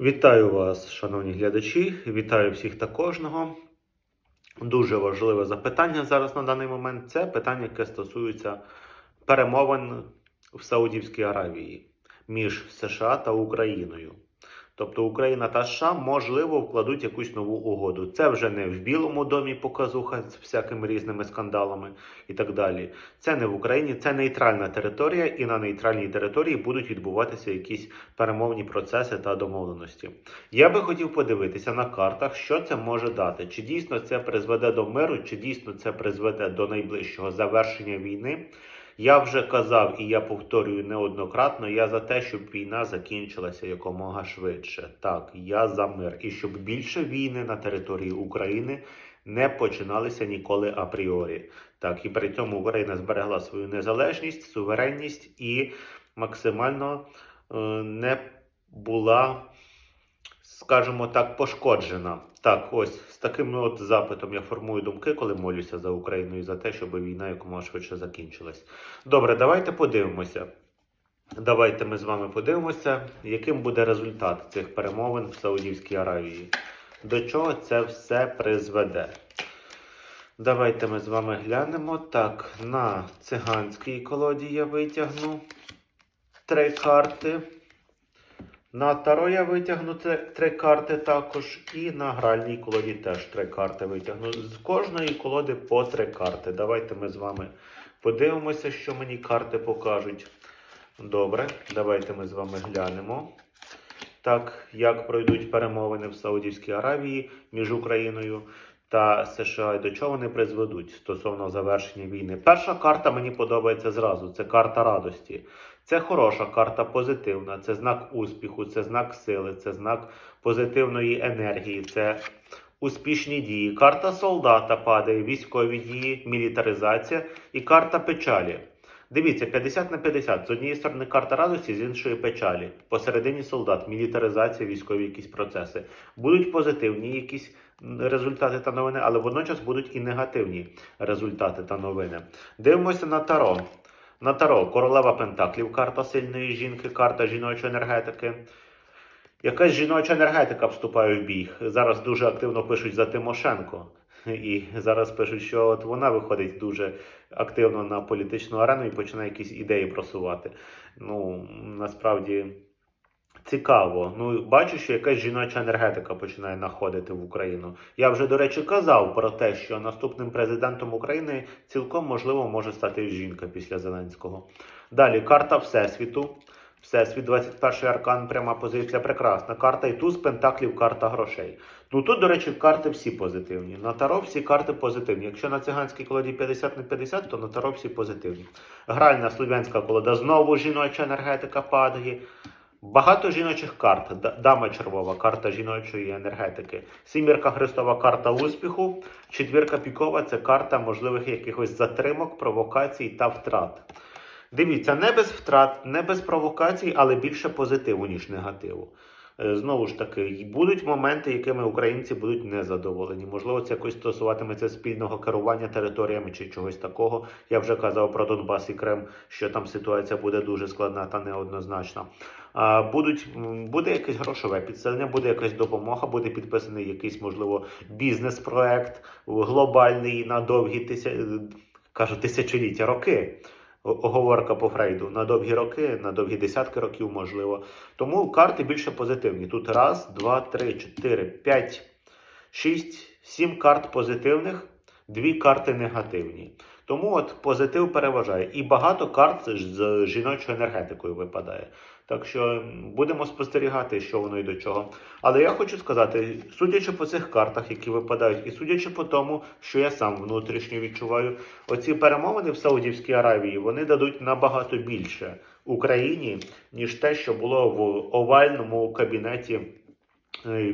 Вітаю вас, шановні глядачі. Вітаю всіх та кожного. Дуже важливе запитання зараз на даний момент. Це питання, яке стосується перемовин в Саудівській Аравії між США та Україною. Тобто Україна та США можливо вкладуть якусь нову угоду. Це вже не в Білому домі показуха з всякими різними скандалами і так далі. Це не в Україні, це нейтральна територія, і на нейтральній території будуть відбуватися якісь перемовні процеси та домовленості. Я би хотів подивитися на картах, що це може дати. Чи дійсно це призведе до миру, чи дійсно це призведе до найближчого завершення війни. Я вже казав і я повторюю неоднократно. Я за те, щоб війна закінчилася якомога швидше. Так, я за мир, і щоб більше війни на території України не починалися ніколи апріорі. Так, і при цьому Україна зберегла свою незалежність, суверенність і максимально е, не була, скажімо так, пошкоджена. Так, ось з таким от запитом я формую думки, коли молюся за Україну і за те, щоб війна якомога швидше закінчилась. Добре, давайте подивимося. Давайте ми з вами подивимося, яким буде результат цих перемовин в Саудівській Аравії. До чого це все призведе? Давайте ми з вами глянемо. Так, на циганській колоді я витягну три карти. На Таро я витягну три, карти також. І на гральній колоді теж три карти витягну. З кожної колоди по три карти. Давайте ми з вами подивимося, що мені карти покажуть. Добре, давайте ми з вами глянемо. Так, як пройдуть перемовини в Саудівській Аравії між Україною та США і до чого вони призведуть стосовно завершення війни. Перша карта мені подобається зразу. Це карта радості. Це хороша карта, позитивна, це знак успіху, це знак сили, це знак позитивної енергії, це успішні дії. Карта солдата падає, військові дії, мілітаризація і карта печалі. Дивіться, 50 на 50. З однієї сторони карта радості, з іншої печалі. Посередині солдат, мілітаризація, військові якісь процеси. Будуть позитивні якісь результати та новини, але водночас будуть і негативні результати та новини. Дивимося на Таро. На Таро королева Пентаклів, карта сильної жінки, карта жіночої енергетики. Якась жіноча енергетика вступає в бій. Зараз дуже активно пишуть за Тимошенко. І зараз пишуть, що от вона виходить дуже активно на політичну арену і починає якісь ідеї просувати. Ну, насправді цікаво. Ну, бачу, що якась жіноча енергетика починає находити в Україну. Я вже, до речі, казав про те, що наступним президентом України цілком можливо може стати жінка після Зеленського. Далі карта Всесвіту. Всесвіт 21 аркан, пряма позиція прекрасна. Карта і туз пентаклів, карта грошей. Ну тут, до речі, карти всі позитивні. На таро всі карти позитивні. Якщо на циганській колоді 50 на 50, то на таро всі позитивні. Гральна слов'янська колода знову жіноча енергетика падає. Багато жіночих карт. Дама червова, карта жіночої енергетики. Сімірка Христова карта успіху. Четвірка пікова це карта можливих якихось затримок, провокацій та втрат. Дивіться, не без втрат, не без провокацій, але більше позитиву, ніж негативу. Е, Знову ж таки, будуть моменти, якими українці будуть незадоволені. Можливо, це якось стосуватиметься спільного керування територіями чи чогось такого. Я вже казав про Донбас і Крим, що там ситуація буде дуже складна та неоднозначна. Будуть, буде якесь грошове підсилення, буде якась допомога, буде підписаний якийсь, можливо, бізнес-проект глобальний на довгі тися... кажу, тисячоліття, роки. Оговорка по Фрейду на довгі роки, на довгі десятки років, можливо. Тому карти більше позитивні. Тут раз, два, три, чотири, п'ять, шість, сім карт позитивних, дві карти негативні. Тому от позитив переважає. І багато карт з жіночою енергетикою випадає. Так що будемо спостерігати, що воно і до чого. Але я хочу сказати, судячи по цих картах, які випадають, і судячи по тому, що я сам внутрішньо відчуваю, оці перемовини в Саудівській Аравії вони дадуть набагато більше Україні, ніж те, що було в овальному кабінеті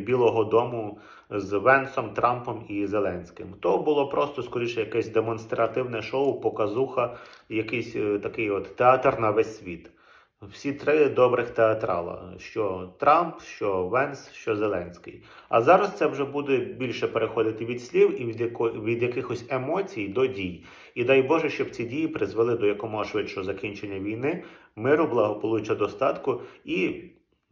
Білого Дому з Венсом, Трампом і Зеленським. То було просто скоріше якесь демонстративне шоу, показуха, якийсь е, такий от театр на весь світ. Всі три добрих театрала: що Трамп, що Венс, що Зеленський. А зараз це вже буде більше переходити від слів і від, яко, від якихось емоцій до дій. І дай Боже, щоб ці дії призвели до якомога швидшого закінчення війни, миру, благополуччя, достатку і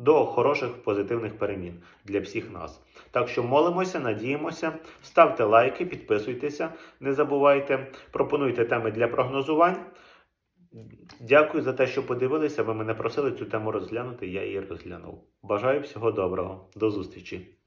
до хороших позитивних перемін для всіх нас. Так що молимося, надіємося, ставте лайки, підписуйтеся, не забувайте, пропонуйте теми для прогнозувань. Дякую за те, що подивилися. Ви мене просили цю тему розглянути, я її розглянув. Бажаю всього доброго. До зустрічі!